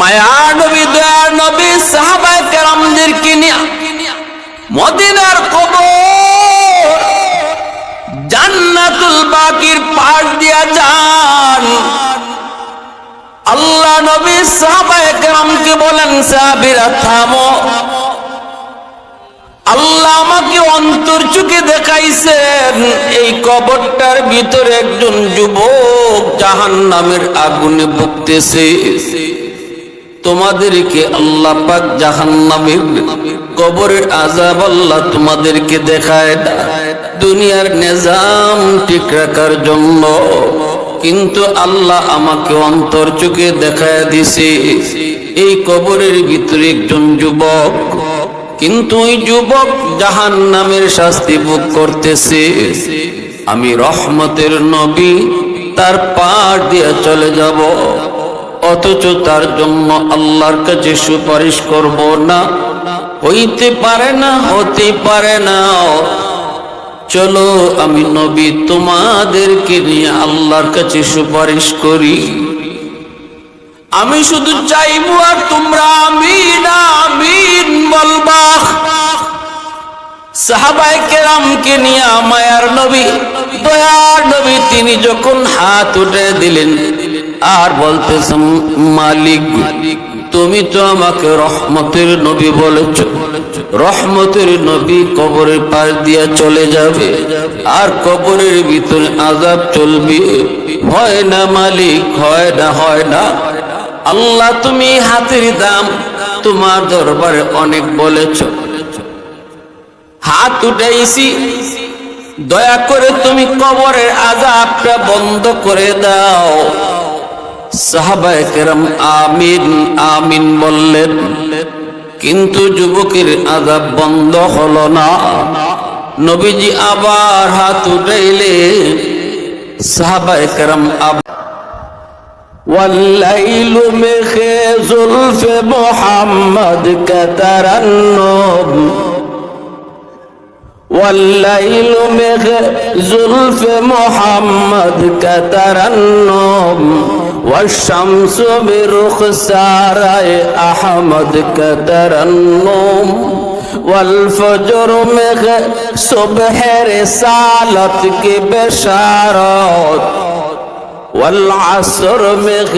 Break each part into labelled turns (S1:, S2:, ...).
S1: মায়া নবী সাহাবায়ে কেরামদেরকে নিয়ে মদিনার কবর জান্নাতুল আল্লাহ নবী সাহাবায়ে বলেন, সাহাবীরা, থামো। আল্লাহ আমাকে অন্তর চুকে দেখাইছেন, এই কবরটার ভিতরে একজন যুবক জাহান নামের আগুনে ভুগতেছে। তোমাদেরকে আল্লাহ পাক জাহান নামের কবরের আজাব আল্লাহ তোমাদেরকে দেখায় দুনিয়ার নিজাম ঠিক রাখার জন্য। কিন্তু আল্লাহ আমাকে অন্তর চোখে দেখায় দিছে, এই কবরের ভিতরে একজন যুবক। কিন্তু ওই যুবক জাহান নামের শাস্তি ভোগ করতেছে। আমি রহমতের নবী, তার পার দিয়ে চলে যাব। অথচ তার জন্য আল্লাহর কাছে সুপারিশ করব না। হইতে পারে না, হতে পারে না। চলো আমি নবী তোমাদেরকে নিয়ে আল্লাহর কাছে সুপারিশ করি। আমি শুধু চাইব আর তোমরা আমিন আমিন বলবা। সাহাবাই কেরামকে নিয়ে মায়ার নবী, দয়ার নবী, তিনি যখন হাত উঠে দিলেন আর বলতেছেন, মালিক, তুমি তো আমাকে রহমতের নবী বলেছ। রহমতের নবী কবরের পাশ দিয়া চলে যাবে। আর কবরের ভিতরে আজাব চলবে। হয় না মালিক, হয় না হয় না। আল্লাহ তুমি হাতের দাম তোমার দরবারে অনেক বলেছ। হাত উঠাইছি। দয়া করে তুমি কবরের আজাবটা বন্ধ করে দাও। সাহাবায়ে কেরাম আমিন আমিন বললেন কিন্তু যুবকের আজাব বন্ধ হলো না নবীজি আবার হাত উঠাইলে সাহাবায়ে কেরাম আবার والليل مخي زلف محمد كترنم والليل مخي زلف محمد كترنم والشمس برخساري أحمد كدر النوم والفجر مغ صبح رسالتك بشارات والعصر مغ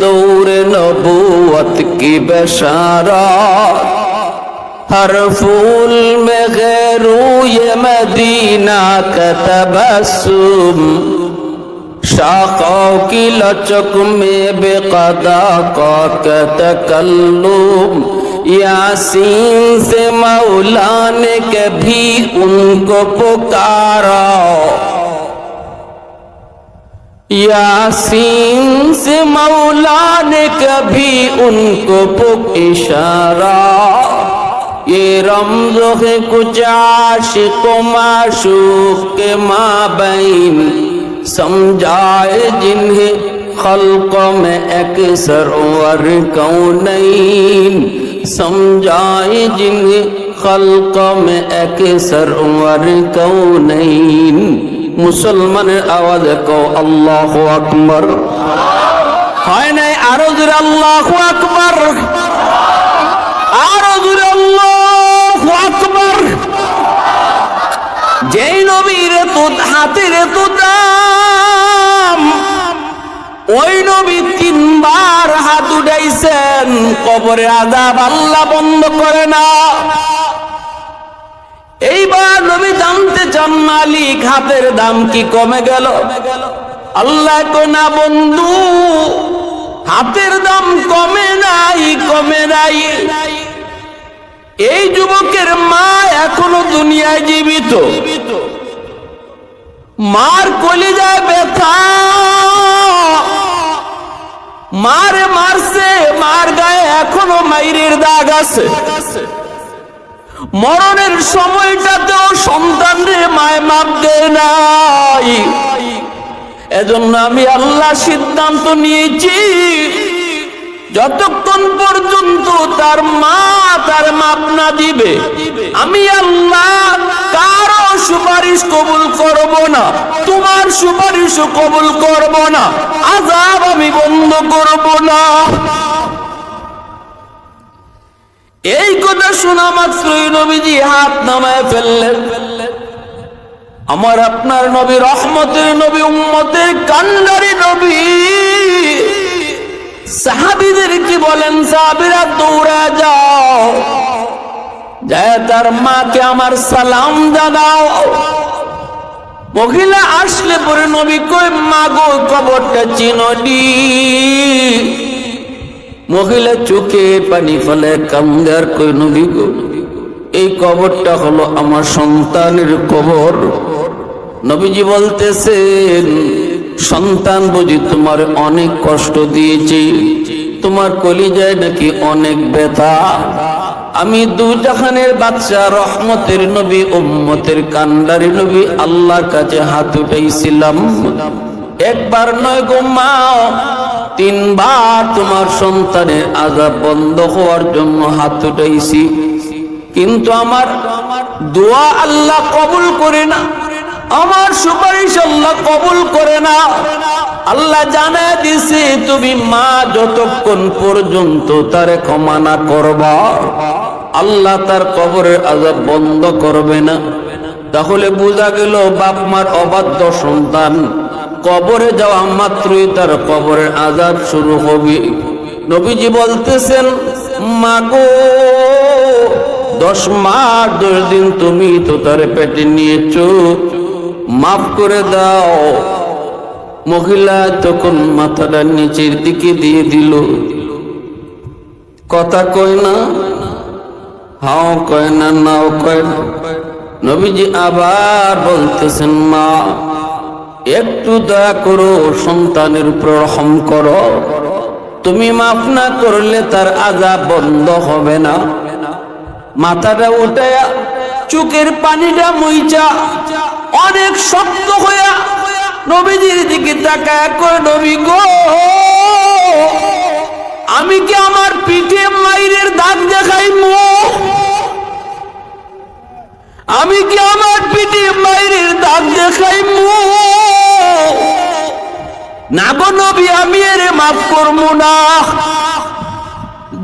S1: دور نبوت کی بشارات ہر پھول میں غیر روئے مدینہ کا تبسم शाखाओं की लचक में बेकदा का तकल्लुम यासीन से मौला ने कभी उनको पुकारा यासीन से मौला ने कभी उनको पुक इशारा ये रमज है कुछ आशिक माशूक के माँ बहन سمجھائے جنہیں خلق میں ایک سرور کونین سمجھائے جنہیں خلق میں ایک سرور کونین মুসলমান আওয়াজ কও আল্লাহ আকবর হয় নাই আরও জোরে আল্লাহ আকবর আরও জোরে আল্লাহ আকবর যেই নবীর তো হাতের তো দাম ওই নবী তিনবার হাত উঠাইছেন, কবরে আজাব আল্লাহ বন্ধ করে না। এইবার নবী জানতে চান, মালিক হাতের দাম কি কমে গেল? আল্লাহ কোনা বন্ধু, হাতের দাম কমে নাই কমে নাই। এই যুবকের মা এখনও দুনিয়ায় জীবিত। মার কলিজায় ব্যথা। মারে মারছে, মার গায়ে এখনও মাইরের দাগ আছে। মরণের সময়টাতেও সন্তান রে মায় মাপ দেয় নাই। এজন্য আমি আল্লাহ সিদ্ধান্ত নিয়েছি যতক্ষণ পর্যন্ত তার মা তার মাপ না দিবে, আমি আল্লাহ কারও সুপারিশ কবুল করব না, তোমার সুপারিশও কবুল করব না আজাব আমি বন্ধ করব না। এই কথা শোনা মাত্রই নবীজি হাত নামায় ফেললেন। আমার আপনার নবী রহমতের নবী উম্মতের কান্ডারি নবী। সাহাবিদের কি বলেন? সাহাবিরা দৌড়া যাও। যায় তার মাকে আমার সালাম জানাও। মহিলা আসলে পরে নবী কই মা গো কবরটা চিননি মহিলা চোখে পানি ফেলে কান্দার কই নবী গো, এই কবরটা হলো আমার সন্তানের কবর। নবীজি বলতেছেন সন্তান বুঝি তোমার অনেক কষ্ট দিয়েছি। তোমার কলিজায় নাকি অনেক ব্যথা। আমি দু জাহানের বাচ্চা রহমতের নবী, উম্মতের কান্ডারি নবী আল্লাহর কাছে হাত উঠাইছিলাম। একবার নয় গো তিনবার তোমার সন্তানের আজাব বন্ধ হওয়ার জন্য হাত উঠাইছি। কিন্তু আমার দোয়া আল্লাহ কবুল করে না। আমার সুপারিশ আল্লাহ কবুল করে না। আল্লাহ জানা দিছে, তুমি মা যতক্ষণ পর্যন্ত তারে ক্ষমা না করবা, আল্লাহ তার কবরের আজাব বন্ধ করবে না। তাহলে বোঝা গেল বাপ মার অবাধ্য সন্তান। কবরে যাওয়া মাত্রই তার কবরের আজাব শুরু হবে। নবীজি বলতেছেন মাগো দশ মাস, দশ দিন তুমি তো তার পেটে নিয়েছ। মাফ করে দাও। মহিলা তখন মাথাটা নিচের দিকে দিয়ে দিল। কথা কয় না, হাও কয় না, নাও কয় না। নবীজি আবার বলতেছেন, মা, একটু দয়া করো, সন্তানের উপর রহম করো। তুমি মাফ না করলে তার আজাব বন্ধ হবে না। মাথাটা উঠে চোখের পানিটা মুইচা। অনেক শক্ত হইয়া নবীজির দিকে তাকায় কই নবী গো, আমি কি আমার পিঠে মাইরের দাগ দেখাই আমি কি আমার পিঠে মাইরের দাগ দেখাই না গো নবী, আমি এর মাফ করব না।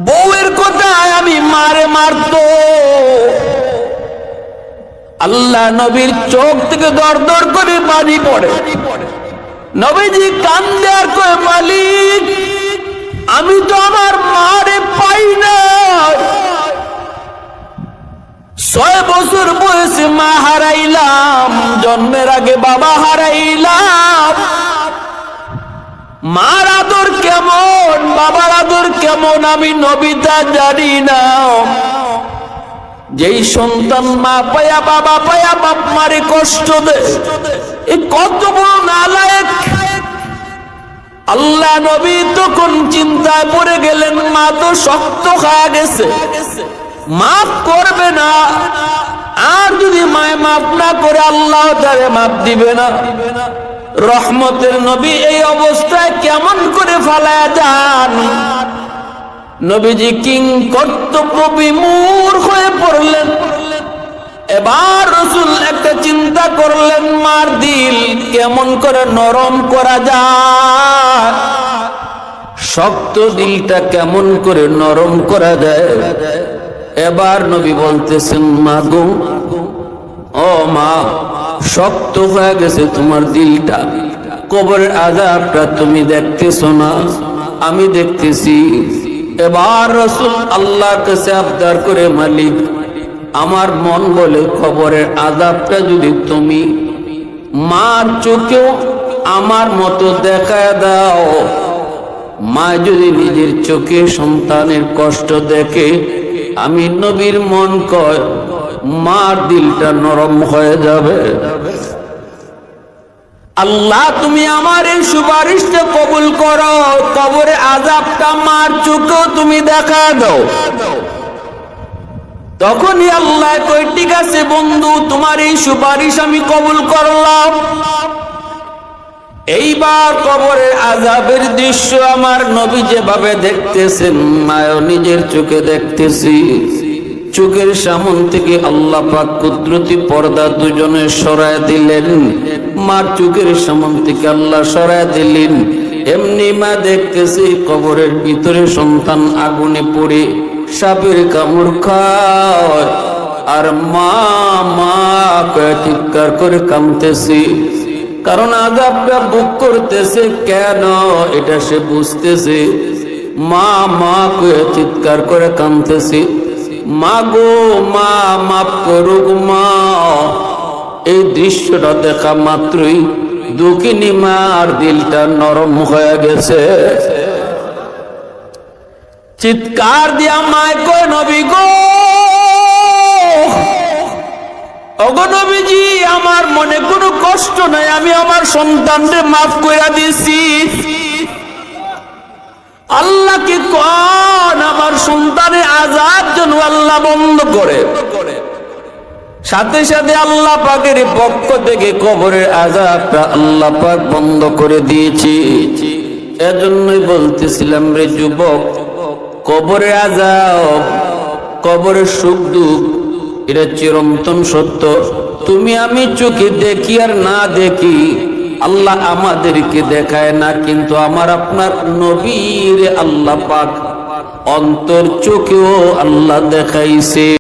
S1: বউয়ের কথায় আমি মারে মারতো। আল্লাহ নবীর চোখ থেকে দর দর করে পানি পড়ে। নবীজি কান্দে আর কয়ে, মালিক, আমি তো আমার মারে পাই না। ছয় বছর বয়সে মা হারাইলাম, জন্মের আগে বাবা হারাইলাম। মার আদর কেমন, বাবার আদর কেমন, আমি নবিতা জানি না। যেই সন্তান মা পায়া বাবা পায়া বাপ মারে কষ্ট দে, এ কত বড় নালায়ক আল্লাহ নবী তখন চিন্তায় পড়ে গেলেন, মা তো শক্ত খায়া গেছে। মাফ করবে না। আর যদি মায় মাফ না করে আল্লাহ তারে মাফ দিবে না। রহমতের নবী এই অবস্থায় কেমন করে ফালায়া যান? নবীজি কিং কর্তব্য বিমূর হয়ে পড়লেন। এবার রসুল একটা চিন্তা করলেন, মার দিল, কেমন করে নরম করা যায়? শক্ত দিলটা কেমন করে নরম করা যায়? এবার নবী বলতেছেন, মা গো, ও মা, শক্ত হয়ে গেছে তোমার দিলটা। কবরের আজাবটা তুমি দেখতেছো না? আমি দেখতেছি এবার রসুল আল্লাহ কাছে আবদার করে, মালিক, আমার মন বলে খবরের আজাবটা যদি তুমি মার চোখেও আমার মতো দেখা দাও। মা যদি নিজের চোখে সন্তানের কষ্ট দেখে, আমি নবীর মন কয়, মার দিলটা নরম হয়ে যাবে। আল্লাহ, তুমি আমার এই সুপারিশটা কবুল করো। কবরে আজাবটা মার চোখেও তুমি দেখা দাও। তখনই আল্লাহ কই ঠিক আছে বন্ধু, তোমার এই সুপারিশ আমি কবুল করলাম। এইবার কবরের আজাবের দৃশ্য আমার নবী যেভাবে দেখতেছেন মায় নিজের চোখে দেখতেছি। চোখের সামন থেকে আল্লাহ পাক কুদরতি পর্দা দুজনে সরায় দিলেন। মার চোখের সামন থেকে আল্লাহ সরায় দিলেন। এমনি মা দেখতেছি কবরের ভিতরে সন্তান আগুনে পড়ে, সাপের কামড় খায়, আর মা মা চিৎকার করে কামতেছি কারণ আজাবটা বুক করতেছে, কেন এটা সে বুঝতেছে? মা মা কয়ে চিৎকার করে কামতেছি মা গো, মা, মাফ করুক মা এই দৃশ্যটা দেখা মাত্রই দুঃখিনী মার দিলটা নরম হয়ে গেছে। চিৎকার দিয়া মায় কয়, নবী গো! অগনবীজি আমার মনে কোনো কষ্ট নাই, আমি আমার সন্তানকে মাফ করে দিছি। আল্লাহকে কন, আমার সন্তানের আজাদ যেন আল্লাহ বন্ধ করে? সাথে সাথে আল্লাহ পাকের পক্ষ থেকে কবরের আজাবটা আল্লাহ পাক বন্ধ করে দিয়েছি। এজন্যই বলতেছিলাম রে যুবক, কবরের আজাব কবরের সুখ দুঃখ, এটা চিরন্তন সত্য। তুমি আমি চোখে দেখি আর না দেখি, আল্লাহ আমাদেরকে দেখায় না, কিন্তু আমার আপনার নবীর আল্লাহ পাক অন্তর চোখেও আল্লাহ দেখাইছে।